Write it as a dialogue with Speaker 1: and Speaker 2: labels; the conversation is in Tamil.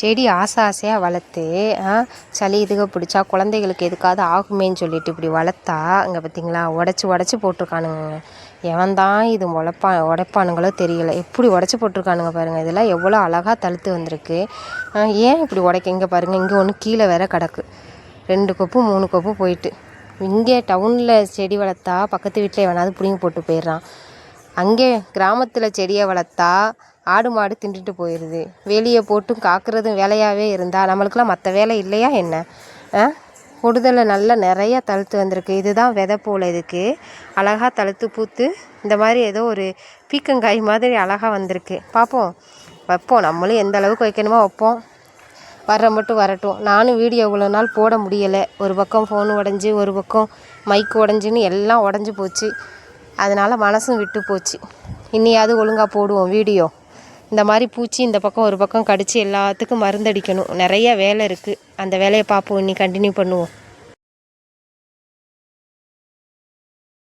Speaker 1: செடி ஆசை ஆசையாக வளர்த்து சளி இதுக பிடிச்சா குழந்தைகளுக்கு எதுக்காவது ஆகுமேன்னு சொல்லிட்டு இப்படி வளர்த்தா அங்கே பார்த்தீங்களா உடச்சி உடச்சி போட்டிருக்கானுங்க. எவன் தான் இது உழைப்பா உடைப்பானுங்களோ தெரியல. எப்படி உடச்சி போட்டிருக்கானுங்க பாருங்கள் இதெல்லாம் எவ்வளோ அழகாக தழுத்து வந்திருக்கு. ஏன் இப்படி உடைக்க இங்கே பாருங்கள் இங்கே ஒன்று கீழே வேற கிடக்கு. ரெண்டு கொப்பு மூணு கொப்பு போயிட்டு. இங்கே டவுனில் செடி வளர்த்தா பக்கத்து வீட்டில் எவனாவது பிடுங்கி போட்டு போயிடுறான். அங்கே கிராமத்தில் செடியை வளர்த்தா ஆடு மாடு தின்றுட்டு போயிடுது வெளியே போட்டும் காக்கிறதும் வேலையாகவே இருந்தால் நம்மளுக்கெல்லாம் மற்ற வேலை இல்லையா என்ன? ஆ? கொடுதலை நல்லா நிறைய தழுத்து வந்திருக்கு. இதுதான் விதை போல் இதுக்கு. அழகாக தழுத்து பூத்து இந்த மாதிரி ஏதோ ஒரு பீக்கங்காய் மாதிரி அழகாக வந்திருக்கு. பார்ப்போம் வைப்போம். நம்மளும் எந்த அளவுக்கு வைக்கணுமோ வைப்போம். வர்ற மட்டும் வரட்டும். நானும் வீடியோ இவ்வளோ நாள் போட முடியலை. ஒரு பக்கம் ஃபோன் உடஞ்சி ஒரு பக்கம் மைக் உடஞ்சின்னு எல்லாம் உடஞ்சி போச்சு. அதனால் மனசும் விட்டு போச்சு. இனியாவது ஒழுங்காக போடுவோம் வீடியோ. இந்த மாதிரி பூச்சி இந்த பக்கம் ஒரு பக்கம் கடித்து எல்லாத்துக்கும் மருந்தடிக்கணும். நிறைய வேலை இருக்குது அந்த வேலையை பார்ப்போம். இன்னி கண்டினியூ பண்ணுவோம்.